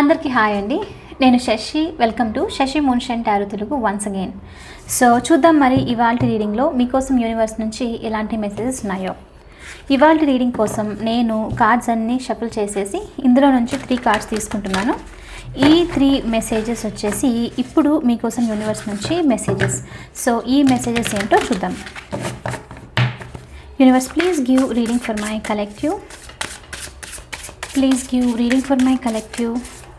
అందరికీ హాయ్ అండి. నేను Shashi. Welcome to Shashi mansion tarot Telugu ones again so చూద్దాం మరి ఇవాళ రీడింగ్లో మీకోసం యూనివర్స్ నుంచి ఎలాంటి మెసేజెస్ ఉన్నాయో. ఇవాళ రీడింగ్ కోసం నేను కార్డ్స్ అన్నీ షఫల్ చేసేసి ఇందులో నుంచి త్రీ కార్డ్స్ తీసుకుంటున్నాను. ఈ త్రీ మెసేజెస్ వచ్చేసి ఇప్పుడు మీకోసం యూనివర్స్ నుంచి మెసేజెస్ సో ఈ మెసేజెస్ ఏంటో చూద్దాం. Universe please give reading for my collective please give reading for my collective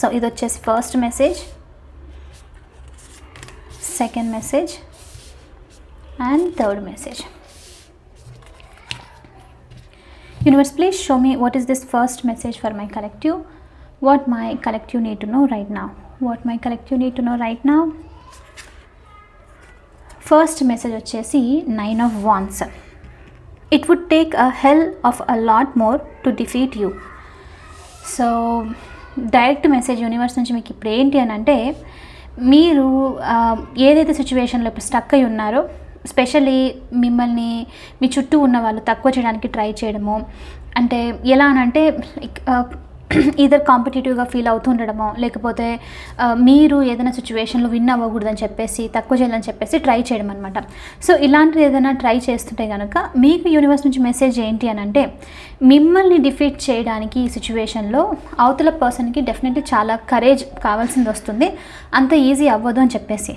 so ఇది వచ్చేసి first message second message and third message universe please show me what is this first message for my collective what my collective need to know right నా what my collective need to know right నా first message వచ్చేసి nine of wands it would take a hell of a lot more to defeat you so direct message universe నుంచి మీకు ఇప్పుడు ఏంటి అని అంటే మీరు ఏదైతే సిచ్యువేషన్లో ఇప్పుడు స్టక్ అయి ఉన్నారో స్పెషల్లీ మిమ్మల్ని మీ చుట్టూ ఉన్న వాళ్ళు తక్కువ చేయడానికి ట్రై చేయడము అంటే ఎలా అని ఈధర్ ఇదర్ కాంపిటేటివ్గా ఫీల్ అవుతుండడమో లేకపోతే మీరు ఏదైనా సిచ్యువేషన్లో విన్ అవ్వకూడదని చెప్పేసి తక్కువ చేయాలని చెప్పేసి ట్రై చేయడం అనమాట సో ఇలాంటిది ఏదైనా ట్రై చేస్తుంటే కనుక మీకు యూనివర్స్ నుంచి మెసేజ్ ఏంటి అని అంటే మిమ్మల్ని డిఫీట్ చేయడానికి ఈ సిచ్యువేషన్లో అవతల పర్సన్కి డెఫినెట్లీ చాలా కరేజ్ కావాల్సింది వస్తుంది. అంత ఈజీ అవ్వదు అని చెప్పేసి.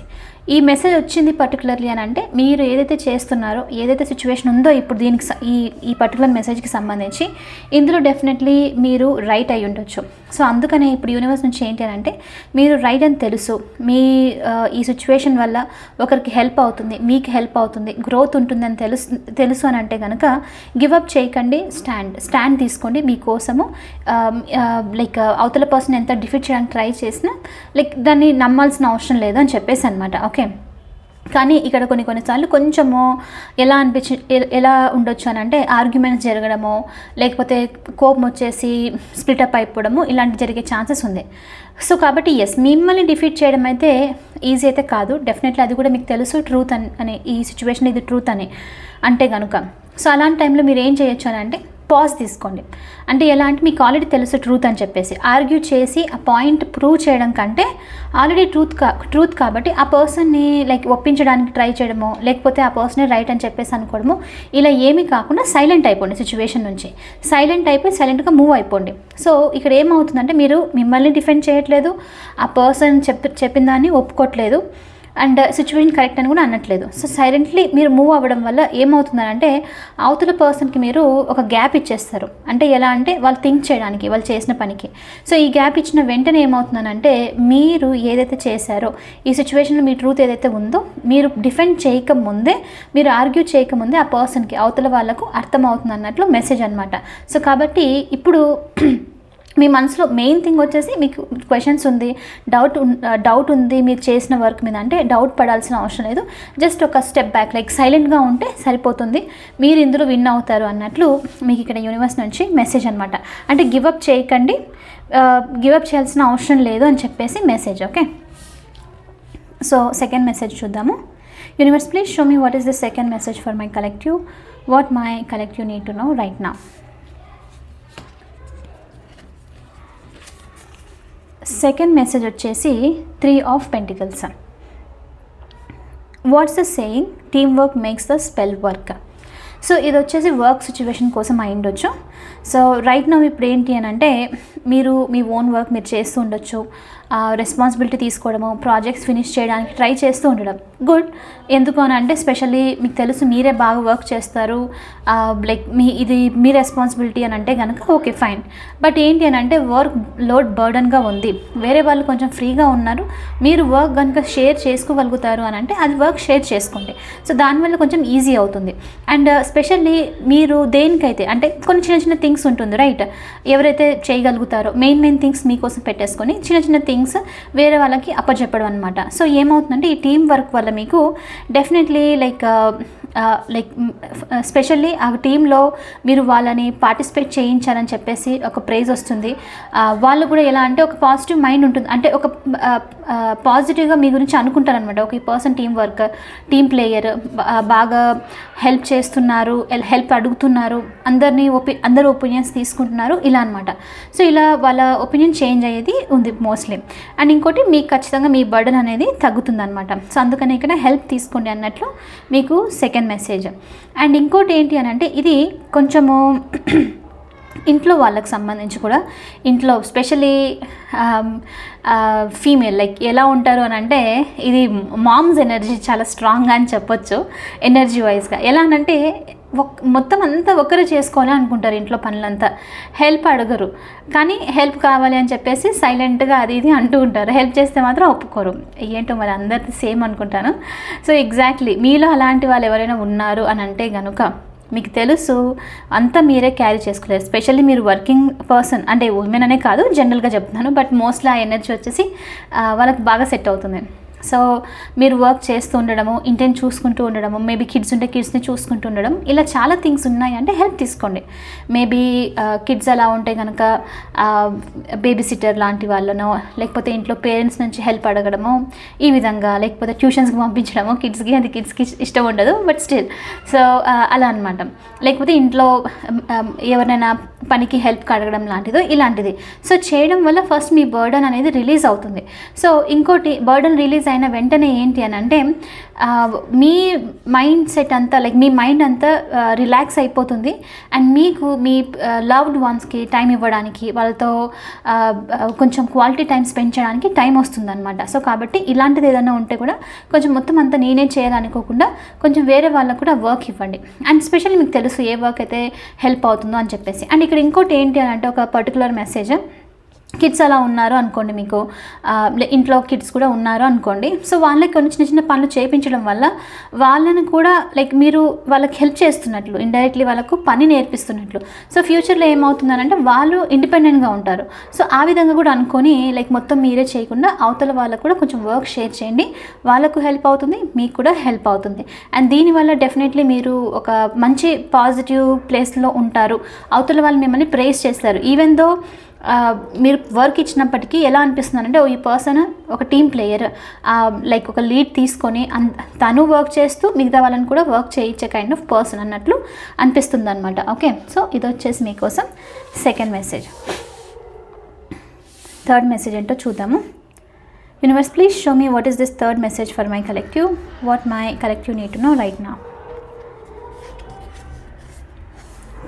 ఈ మెసేజ్ వచ్చింది పర్టికులర్లీ అని అంటే మీరు ఏదైతే చేస్తున్నారో ఏదైతే సిచ్యువేషన్ ఉందో ఇప్పుడు దీనికి ఈ ఈ పర్టికులర్ మెసేజ్కి సంబంధించి ఇందులో డెఫినెట్లీ మీరు రైట్ అయి ఉండొచ్చు. సో అందుకనే ఇప్పుడు యూనివర్స్ నుంచి ఏంటి అని అంటే మీరు రైట్ అని తెలుసు. మీ ఈ సిచ్యువేషన్ వల్ల ఒకరికి హెల్ప్ అవుతుంది మీకు హెల్ప్ అవుతుంది గ్రోత్ ఉంటుందని తెలుసు తెలుసు అని అంటే కనుక గివప్ చేయకండి స్టాండ్ స్టాండ్ తీసుకోండి మీకోసము లైక్ అవతల పర్సన్ ఎంత డిఫీట్ చేయడానికి ట్రై చేసినా లైక్ దాన్ని నమ్మాల్సిన అవసరం లేదు అని చెప్పేసి అనమాట ఓకే ఓకే. కానీ ఇక్కడ కొన్ని కొన్నిసార్లు కొంచెము ఎలా అనిపించి ఎలా ఉండొచ్చు అని అంటే ఆర్గ్యుమెంట్స్ జరగడము లేకపోతే కోపం వచ్చేసి స్ప్లిటప్ అయిపోవడము ఇలాంటి జరిగే ఛాన్సెస్ ఉంది. సో కాబట్టి ఎస్ మిమ్మల్ని డిఫీట్ చేయడం అయితే ఈజీ అయితే కాదు. డెఫినెట్లీ అది కూడా మీకు తెలుసు ట్రూత్ అని అని ఈ సిచ్యువేషన్ ఇది ట్రూత్ అని. అంటే కనుక సో అలాంటి టైంలో మీరు ఏం చేయొచ్చు అని అంటే పాజ్ తీసుకోండి. అంటే ఎలా అంటే మీకు ఆల్రెడీ తెలుసు ట్రూత్ అని చెప్పేసి. ఆర్గ్యూ చేసి ఆ పాయింట్ ప్రూవ్ చేయడం కంటే ఆల్రెడీ ట్రూత్ కా ట్రూత్ కాబట్టి ఆ పర్సన్ని లైక్ ఒప్పించడానికి ట్రై చేయడమో లేకపోతే ఆ పర్సనే రైట్ అని చెప్పేసి అనుకోవడము ఇలా ఏమీ కాకుండా సైలెంట్ అయిపోండి సిచ్యువేషన్ నుంచి. సైలెంట్ అయిపోయి సైలెంట్గా మూవ్ అయిపోండి. సో ఇక్కడ ఏమవుతుందంటే మీరు మిమ్మల్ని డిఫెండ్ చేయట్లేదు ఆ పర్సన్ చెప్ చెప్పిన దాన్ని ఒప్పుకోవట్లేదు అండ్ సిచ్యువేషన్ కరెక్ట్ అని కూడా అనట్లేదు. సో సైలెంట్లీ మీరు మూవ్ అవ్వడం వల్ల ఏమవుతుందంటే అవతల పర్సన్కి మీరు ఒక గ్యాప్ ఇచ్చేస్తారు. అంటే ఎలా అంటే వాళ్ళు థింక్ చేయడానికి వాళ్ళు చేసిన పనికి. సో ఈ గ్యాప్ ఇచ్చిన వెంటనే ఏమవుతుందనంటే మీరు ఏదైతే చేశారో ఈ సిచ్యువేషన్లో మీ ట్రూత్ ఏదైతే ఉందో మీరు డిఫెండ్ చేయకముందే మీరు ఆర్గ్యూ చేయకముందే ఆ పర్సన్కి అవతల వాళ్ళకు అర్థమవుతుంది అన్నట్లు మెసేజ్ అనమాట సో కాబట్టి ఇప్పుడు మీ మనసులో మెయిన్ థింగ్ వచ్చేసి మీకు క్వశ్చన్స్ ఉంది డౌట్ డౌట్ ఉంది మీరు చేసిన వర్క్ మీద. అంటే డౌట్ పడాల్సిన అవసరం లేదు. జస్ట్ ఒక స్టెప్ బ్యాక్ లైక్ సైలెంట్గా ఉంటే సరిపోతుంది. మీరు ఇందులో విన్ అవుతారు అన్నట్లు మీకు ఇక్కడ యూనివర్స్ నుంచి మెసేజ్ అనమాట అంటే గివప్ చేయకండి. గివప్ చేయాల్సిన అవసరం లేదు అని చెప్పేసి message okay so second message చూద్దాము. Universe please show me what is the second message for my collective what my collective need to know right నా సెకండ్ మెసేజ్ వచ్చేసి three of pentacles what's the saying team work makes the spell work so ఇది వచ్చేసి work situation కోసం అయి ఉండొచ్చు. So right now ఇప్పుడు ఏంటి అని అంటే మీరు మీ ఓన్ వర్క్ మీరు చేస్తూ ఉండొచ్చు. రెస్పాన్సిబిలిటీ తీసుకోవడము ప్రాజెక్ట్స్ ఫినిష్ చేయడానికి ట్రై చేస్తూ ఉండడం. గుడ్ ఎందుకు అని అంటే స్పెషల్లీ మీకు తెలుసు మీరే బాగా వర్క్ చేస్తారు. లైక్ మీ ఇది మీ రెస్పాన్సిబిలిటీ అని అంటే కనుక ఓకే ఫైన్ బట్ ఏంటి అని అంటే వర్క్ లోడ్ బర్డన్గా ఉంది. వేరే వాళ్ళు కొంచెం ఫ్రీగా ఉన్నారు. మీరు వర్క్ కనుక షేర్ చేసుకోగలుగుతారు అని అంటే అది వర్క్ షేర్ చేసుకోండి. సో దానివల్ల కొంచెం ఈజీ అవుతుంది. అండ్ స్పెషల్లీ uh, మీరు దేనికైతే అంటే కొన్ని చిన్న చిన్న థింగ్స్ ఉంటుంది రైట్ ఎవరైతే చేయగలుగుతారో మెయిన్ మెయిన్ థింగ్స్ మీకోసం పెట్టేసుకొని చిన్న చిన్న థింగ్స్ వేరే వాళ్ళకి అప్పచెప్పడం అనమాట సో ఏమవుతుందంటే ఈ టీం వర్క్ వల్ల మీకు డెఫినెట్లీ లైక్ లైక్ స్పెషల్లీ ఆ టీంలో మీరు వాళ్ళని పార్టిసిపేట్ చేయించారని చెప్పేసి ఒక ప్రైజ్ వస్తుంది. వాళ్ళు కూడా ఎలా అంటే ఒక పాజిటివ్ మైండ్ ఉంటుంది. అంటే ఒక పాజిటివ్గా మీ గురించి అనుకుంటారనమాట ఒక ఈ person team work team player బాగా హెల్ప్ చేస్తున్నారు హెల్ప్ అడుగుతున్నారు అందరినీ ఒపి అందరు ఒపీనియన్స్ తీసుకుంటున్నారు ఇలా అనమాట సో ఇలా వాళ్ళ ఒపీనియన్ చేంజ్ అయ్యేది ఉంది మోస్ట్లీ అండ్ ఇంకోటి మీకు ఖచ్చితంగా మీ బర్డన్ అనేది తగ్గుతుంది అనమాట సో అందుకని ఇక్కడ హెల్ప్ తీసుకోండి అన్నట్లు మీకు సెకండ్ మెసేజ్ అండ్ ఇంకోటి ఏంటి అని అంటే ఇది కొంచెము ఇంట్లో వాళ్ళకి సంబంధించి కూడా ఇంట్లో స్పెషలీ ఫీమేల్ లైక్ ఎలా ఉంటారు అని అంటే ఇది మామ్స్ ఎనర్జీ చాలా స్ట్రాంగ్ అని చెప్పొచ్చు ఎనర్జీ వైజ్గా ఎలా అని అంటే మొత్తం అంతా ఒకరు చేసుకోవాలి అనుకుంటారు ఇంట్లో పనులంతా. హెల్ప్ అడగరు. కానీ హెల్ప్ కావాలి అని చెప్పేసి సైలెంట్గా అది ఇది అంటూ ఉంటారు. హెల్ప్ చేస్తే మాత్రం ఒప్పుకోరు. ఏంటో మరి అందరిది సేమ్ అనుకుంటాను. సో ఎగ్జాక్ట్లీ మీలో అలాంటి వాళ్ళు ఎవరైనా ఉన్నారు అని అంటే కనుక మీకు తెలుసు అంతా మీరే క్యారీ చేసుకోలేరు. స్పెషల్లీ మీరు వర్కింగ్ పర్సన్ అంటే ఉమెన్ అనే కాదు జనరల్గా చెప్తున్నాను. బట్ మోస్ట్లీ ఆ ఎనర్జీ వచ్చేసి వాళ్ళకి బాగా సెట్ అవుతుంది. సో మీరు వర్క్ చేస్తూ ఉండడము ఇంటిని చూసుకుంటూ ఉండడము మేబీ కిడ్స్ ఉంటే కిడ్స్ని చూసుకుంటూ ఉండడం ఇలా చాలా థింగ్స్ ఉన్నాయి అంటే హెల్ప్ తీసుకోండి. మేబీ కిడ్స్ అలా ఉంటే కనుక బేబీ సిట్టర్ లాంటి వాళ్ళనో లేకపోతే ఇంట్లో పేరెంట్స్ నుంచి హెల్ప్ అడగడము ఈ విధంగా లేకపోతే ట్యూషన్స్కి పంపించడము కిడ్స్కి అది కిడ్స్కి ఇష్టం ఉండదు బట్ స్టిల్ సో అలా అనమాట లేకపోతే ఇంట్లో ఎవరైనా పనికి హెల్ప్ అడగడం లాంటిదో ఇలాంటిది. సో చేయడం వల్ల ఫస్ట్ మీ బర్డన్ అనేది రిలీజ్ అవుతుంది. సో ఇంకోటి బర్డన్ రిలీజ్ అయిన వెంటనే ఏంటి అని అంటే మీ మైండ్ సెట్ అంతా లైక్ మీ మైండ్ అంతా రిలాక్స్ అయిపోతుంది. అండ్ మీకు మీ లవ్డ్ వన్స్కి టైం ఇవ్వడానికి వాళ్ళతో కొంచెం క్వాలిటీ టైం స్పెండ్ చేయడానికి టైం వస్తుంది అనమాట సో కాబట్టి ఇలాంటిది ఏదైనా ఉంటే కూడా కొంచెం మొత్తం అంతా నేనే చేయాలనుకోకుండా కొంచెం వేరే వాళ్ళకు కూడా వర్క్ ఇవ్వండి. అండ్ స్పెషల్లీ మీకు తెలుసు ఏ వర్క్ అయితే హెల్ప్ అవుతుందో అని చెప్పేసి. అండ్ ఇక్కడ ఇంకోటి ఏంటి అని అంటే ఒక పర్టికులర్ మెసేజ్ కిడ్స్ అలా ఉన్నారు అనుకోండి మీకు ఇంట్లో కిడ్స్ కూడా ఉన్నారు అనుకోండి. సో వాళ్ళకి కొన్ని చిన్న చిన్న పనులు చేయించడం వల్ల వాళ్ళని కూడా లైక్ మీరు వాళ్ళకి హెల్ప్ చేస్తున్నట్లు ఇండైరెక్ట్లీ వాళ్ళకు పని నేర్పిస్తున్నట్లు. సో ఫ్యూచర్లో ఏమవుతుందనంటే వాళ్ళు ఇండిపెండెంట్గా ఉంటారు. సో ఆ విధంగా కూడా అనుకొని లైక్ మొత్తం మీరే చేయకుండా అవతల వాళ్ళకు కూడా కొంచెం వర్క్ షేర్ చేయండి. వాళ్ళకు హెల్ప్ అవుతుంది మీకు కూడా హెల్ప్ అవుతుంది. అండ్ దీనివల్ల డెఫినెట్లీ మీరు ఒక మంచి పాజిటివ్ ప్లేస్లో ఉంటారు. అవతల వాళ్ళు మిమ్మల్ని ప్రేస్ చేస్తారు. ఈవెన్ దో మీరు వర్క్ ఇచ్చినప్పటికీ ఎలా అనిపిస్తుందంటే ఓ ఈ పర్సన్ ఒక టీం ప్లేయర్ లైక్ ఒక లీడ్ తీసుకొని అన్ తను వర్క్ చేస్తూ మిగతా వాళ్ళని కూడా వర్క్ చేయించే కైండ్ ఆఫ్ పర్సన్ అన్నట్లు అనిపిస్తుంది అనమాట ఓకే సో ఇది వచ్చేసి మీకోసం సెకండ్ మెసేజ్ థర్డ్ మెసేజ్ ఏంటో చూద్దాము. Universe please show me what is this third message for my collective what my collective need to know right నా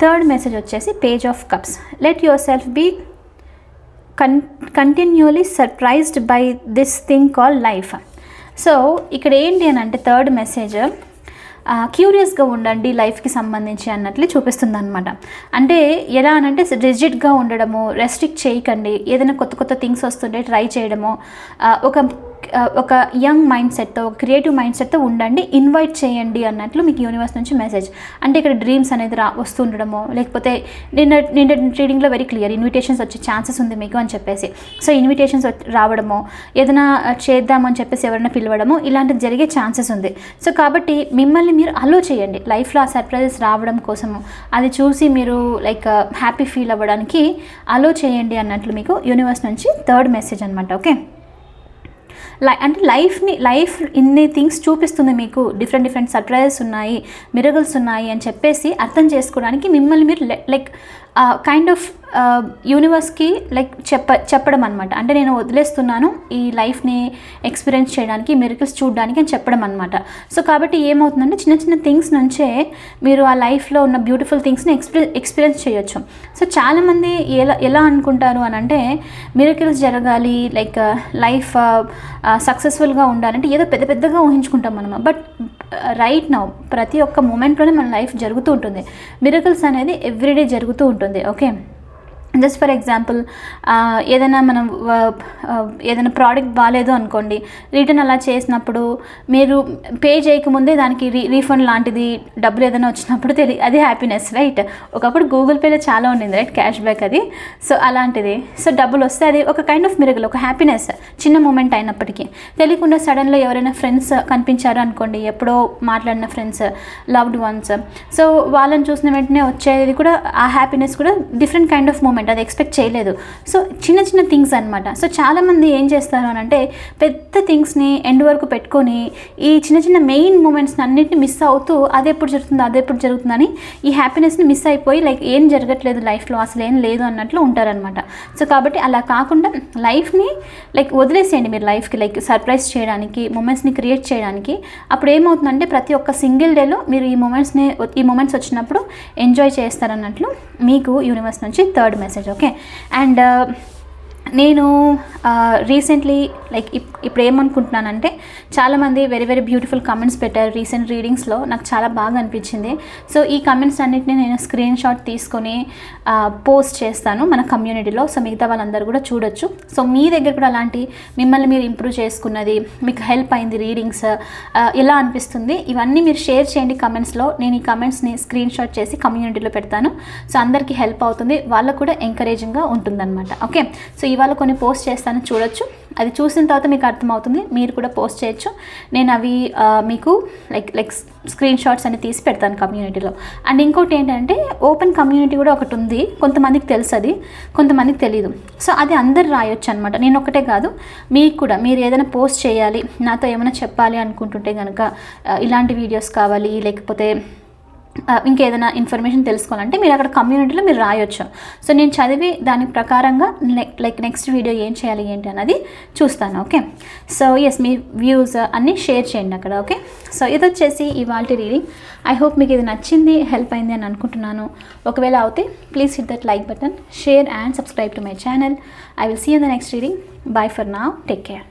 థర్డ్ మెసేజ్ వచ్చేసి page of cups let yourself be con continuously surprised by this thing call life so ఇక్కడ ఏంటి అని అంటే third message క్యూరియస్గా ఉండండి లైఫ్కి సంబంధించి అన్నట్లు చూపిస్తుంది అనమాట అంటే ఎలా అనంటే రిజిడ్గా ఉండడము రెస్ట్రిక్ట్ చేయకండి. ఏదైనా కొత్త కొత్త థింగ్స్ వస్తుంటే ట్రై చేయడము ఒక ఒక యంగ్ మైండ్ సెట్తో ఒక క్రియేటివ్ మైండ్ సెట్తో ఉండండి ఇన్వైట్ చేయండి అన్నట్లు మీకు యూనివర్స్ నుంచి మెసేజ్. అంటే ఇక్కడ డ్రీమ్స్ అనేది రా వస్తుండడము లేకపోతే నిన్న నిన్న రీడింగ్లో వెరీ క్లియర్ ఇన్విటేషన్స్ వచ్చే ఛాన్సెస్ ఉంది మీకు అని చెప్పేసి. సో ఇన్విటేషన్స్ రావడము ఏదైనా చేద్దామని చెప్పేసి ఎవరైనా పిలవడము ఇలాంటిది జరిగే ఛాన్సెస్ ఉంది. సో కాబట్టి మిమ్మల్ని మీరు అలో చేయండి. లైఫ్లో ఆ సర్ప్రైజెస్ రావడం కోసము అది చూసి మీరు లైక్ హ్యాపీ ఫీల్ అవ్వడానికి అలో చేయండి అన్నట్లు మీకు యూనివర్స్ నుంచి థర్డ్ మెసేజ్ అనమాట ఓకే? అంటే లైఫ్ని లైఫ్ ఇన్ని థింగ్స్ చూపిస్తుంది మీకు. డిఫరెంట్ డిఫరెంట్ సర్ప్రైజెస్ ఉన్నాయి మిరగల్స్ ఉన్నాయి అని చెప్పేసి అర్థం చేసుకోవడానికి మిమ్మల్ని మీరు లైక్ కైండ్ ఆఫ్ యూనివర్స్కి లైక్ చెప్ప చెప్పడం అనమాట అంటే నేను వదిలేస్తున్నాను ఈ లైఫ్ని ఎక్స్పీరియన్స్ చేయడానికి మిరకల్స్ చూడడానికి అని చెప్పడం అనమాట సో కాబట్టి ఏమవుతుందంటే చిన్న చిన్న థింగ్స్ నుంచే మీరు ఆ లైఫ్లో ఉన్న బ్యూటిఫుల్ థింగ్స్ని ఎక్స్పీ ఎక్స్పీరియన్స్ చేయొచ్చు. సో చాలామంది ఎలా ఎలా అనుకుంటారు అని అంటే మిరకల్స్ జరగాలి లైక్ లైఫ్ సక్సెస్ఫుల్గా ఉండాలంటే ఏదో పెద్ద పెద్దగా ఊహించుకుంటాం మనం. బట్ రైట్ నౌ ప్రతి ఒక్క మూమెంట్లోనే మన లైఫ్ జరుగుతూ ఉంటుంది. మిరకల్స్ అనేది ఎవ్రీడే జరుగుతూ ఉంటుంది. ఓకే జస్ట్ ఫర్ ఎగ్జాంపుల్ ఏదైనా మనం ఏదైనా ప్రోడక్ట్ బాగాలేదు అనుకోండి రిటర్న్ అలా చేసినప్పుడు మీరు పే చేయకముందే దానికి రీ రీఫండ్ లాంటిది డబ్బులు ఏదైనా వచ్చినప్పుడు తెలియ అది హ్యాపీనెస్ రైట్ ఒకప్పుడు గూగుల్ పేలో చాలా ఉండింది రైట్ క్యాష్ బ్యాక్ అది. సో అలాంటిది. సో డబ్బులు వస్తే అది ఒక కైండ్ ఆఫ్ మిరగల్ ఒక హ్యాపీనెస్ చిన్న మూమెంట్ అయినప్పటికీ. తెలియకుండా సడన్లో ఎవరైనా ఫ్రెండ్స్ కనిపించారు అనుకోండి ఎప్పుడో మాట్లాడిన ఫ్రెండ్స్ లవ్డ్ వన్స్ సో వాళ్ళని చూసిన వెంటనే వచ్చేది కూడా ఆ హ్యాపీనెస్ కూడా డిఫరెంట్ కైండ్ ఆఫ్ మూమెంట్ అది ఎక్స్పెక్ట్ చేయలేదు. సో చిన్న చిన్న థింగ్స్ అనమాట సో చాలామంది ఏం చేస్తారు అని అంటే పెద్ద థింగ్స్ని ఎండ్ వరకు పెట్టుకొని ఈ చిన్న చిన్న మెయిన్ మూమెంట్స్ని అన్నింటిని మిస్ అవుతూ అది ఎప్పుడు జరుగుతుంది అది ఎప్పుడు జరుగుతుందని ఈ హ్యాపీనెస్ని మిస్ అయిపోయి లైక్ ఏం జరగట్లేదు లైఫ్లో అసలు ఏం లేదు అన్నట్లు ఉంటారనమాట సో కాబట్టి అలా కాకుండా లైఫ్ని లైక్ వదిలేసేయండి మీరు లైఫ్కి లైక్ సర్ప్రైజ్ చేయడానికి మూమెంట్స్ని క్రియేట్ చేయడానికి. అప్పుడు ఏమవుతుందంటే ప్రతి ఒక్క సింగిల్ డేలో మీరు ఈ మూమెంట్స్ని ఈ మూమెంట్స్ వచ్చినప్పుడు ఎంజాయ్ చేస్తారన్నట్లు మీకు యూనివర్స్ నుంచి థర్డ్ మెసేజ్ ఓకే అండ్ నేను రీసెంట్లీ లైక్ ఇప్పుడు ఏమనుకుంటున్నానంటే చాలామంది వెరీ వెరీ బ్యూటిఫుల్ కమెంట్స్ పెట్టారు రీసెంట్ రీడింగ్స్లో నాకు చాలా బాగా అనిపించింది. సో ఈ కమెంట్స్ అన్నిటిని నేను స్క్రీన్ షాట్ తీసుకొని పోస్ట్ చేస్తాను మన కమ్యూనిటీలో సో మిగతా వాళ్ళందరూ కూడా చూడొచ్చు. సో మీ దగ్గర కూడా అలాంటి మిమ్మల్ని మీరు ఇంప్రూవ్ చేసుకున్నది మీకు హెల్ప్ అయింది రీడింగ్స్ ఎలా అనిపిస్తుంది? ఇవన్నీ మీరు షేర్ చేయండి కమెంట్స్లో నేను ఈ కమెంట్స్ని స్క్రీన్ షాట్ చేసి కమ్యూనిటీలో పెడతాను. సో అందరికీ హెల్ప్ అవుతుంది. వాళ్ళకు కూడా ఎంకరేజింగ్గా ఉంటుందన్నమాట. ఓకే సో ఇవాళ కొన్ని పోస్ట్ చేస్తాను చూడొచ్చు. అది చూసిన తర్వాత మీకు అర్థమవుతుంది. మీరు కూడా పోస్ట్ చేయొచ్చు. నేను అవి మీకు లైక్ లైక్ స్క్రీన్ షాట్స్ అని తీసి పెడతాను కమ్యూనిటీలో. అండ్ ఇంకోటి ఏంటంటే ఓపెన్ కమ్యూనిటీ కూడా ఒకటి ఉంది. కొంతమందికి తెలుసు అది. కొంతమందికి తెలియదు సో అది అందరు రాయొచ్చు అనమాట నేను ఒకటే కాదు. మీకు కూడా మీరు ఏదైనా పోస్ట్ చేయాలి నాతో ఏమైనా చెప్పాలి అనుకుంటుంటే కనుక ఇలాంటి వీడియోస్ కావాలి లేకపోతే ఇంకేదైనా ఇన్ఫర్మేషన్ తెలుసుకోవాలంటే మీరు అక్కడ కమ్యూనిటీలో మీరు రాయొచ్చు. సో నేను చదివి దాని ప్రకారంగా లైక్ నెక్స్ట్ వీడియో ఏం చేయాలి ఏంటి అన్నది చూస్తాను ఓకే? సో ఎస్ మీ వ్యూస్ అన్నీ షేర్ చేయండి అక్కడ ఓకే? సో ఇది వచ్చేసి ఇవాళ రీడింగ్ ఐ హోప్ మీకు ఇది నచ్చింది హెల్ప్ అయింది అని అనుకుంటున్నాను. ఒకవేళ అవుతే please hit that like button share and subscribe to my channel I will see in the next reading bye for now take care